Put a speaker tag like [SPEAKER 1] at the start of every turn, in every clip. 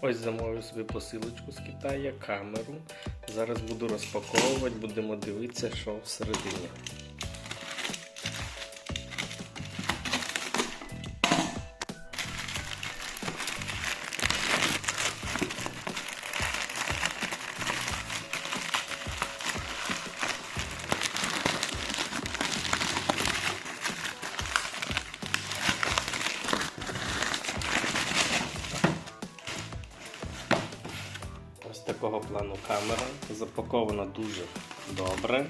[SPEAKER 1] Ось замовив собі посилочку з Китаю, камеру. Зараз буду розпаковувати, будемо дивитися, що всередині. Такого плану камера. Запакована дуже добре.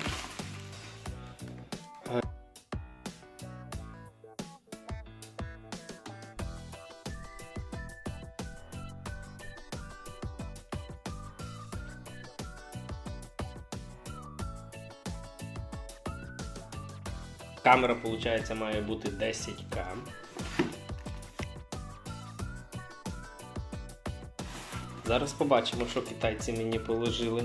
[SPEAKER 1] Камера, виходить, має бути 10К. Зараз побачимо, що китайці мені положили.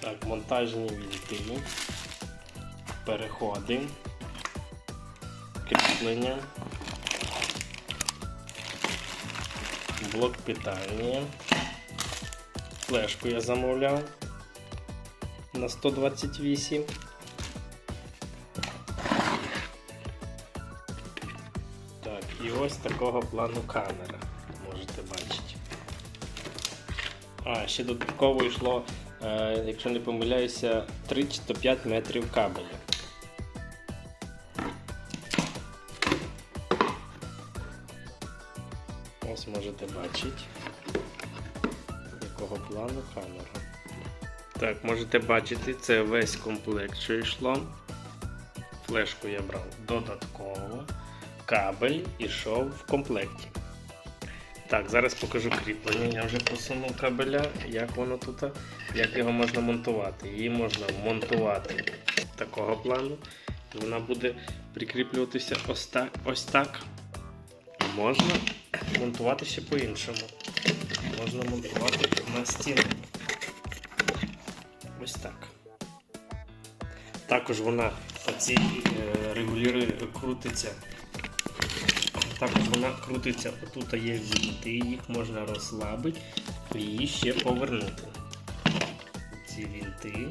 [SPEAKER 1] Так, монтажні вінти, переходи, кріплення, блок питання, флешку я замовляв на 128. Так, і ось такого плану камера, можете бачити. А, ще додатково йшло, е, якщо не помиляюся, 3 чи то 5 метрів кабелю. Ось можете бачити, якого плану камера. Так, можете бачити, це весь комплект, що йшло. Флешку я брав додатково. Кабель ішов в комплекті. Так, зараз покажу кріплення. Я вже посунув кабеля, як воно тут, як його можна монтувати. Її можна монтувати такого плану. Вона буде прикріплюватися ось так. Ось так. Можна монтувати ще по-іншому. Можна монтувати на стіну. Ось так. Також вона оці е, регулює, крутиться. Також вона крутиться, отут є вінти, їх можна розслабити і її ще повернути. Ці вінти,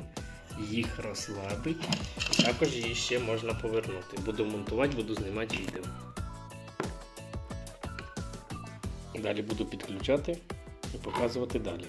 [SPEAKER 1] їх розслабити, також її ще можна повернути. Буду монтувати, буду знімати відео. Далі буду підключати і показувати далі.